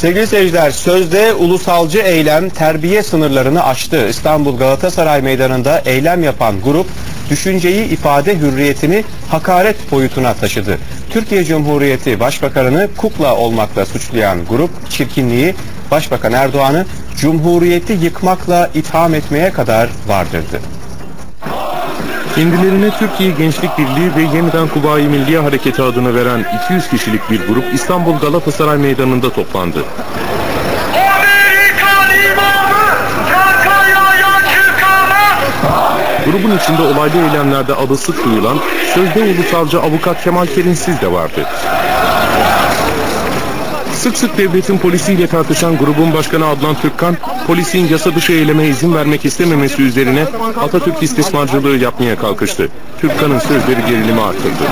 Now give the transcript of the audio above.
Sevgili seyirciler, sözde ulusalcı eylem terbiye sınırlarını aştı. İstanbul Galatasaray Meydanı'nda eylem yapan grup, düşünceyi ifade hürriyetini hakaret boyutuna taşıdı. Türkiye Cumhuriyeti Başbakanını kukla olmakla suçlayan grup, çirkinliği Başbakan Erdoğan'ı Cumhuriyeti yıkmakla itham etmeye kadar vardırdı. Kendilerine Türkiye Gençlik Birliği ve Yeniden Kuvayi Milliye Hareketi adını veren 200 kişilik bir grup İstanbul Galatasaray Meydanı'nda toplandı. Grubun içinde olaylı eylemlerde adı sık duyulan sözde ulusalcı avukat Kemal Kerinsiz de vardı. Sık sık devletin polisiyle tartışan grubun başkanı Adnan Türkkan, polisin yasa dışı eyleme izin vermek istememesi üzerine Atatürk istismarcılığı yapmaya kalkıştı. Türkkan'ın sözleri gerilimi artırdı.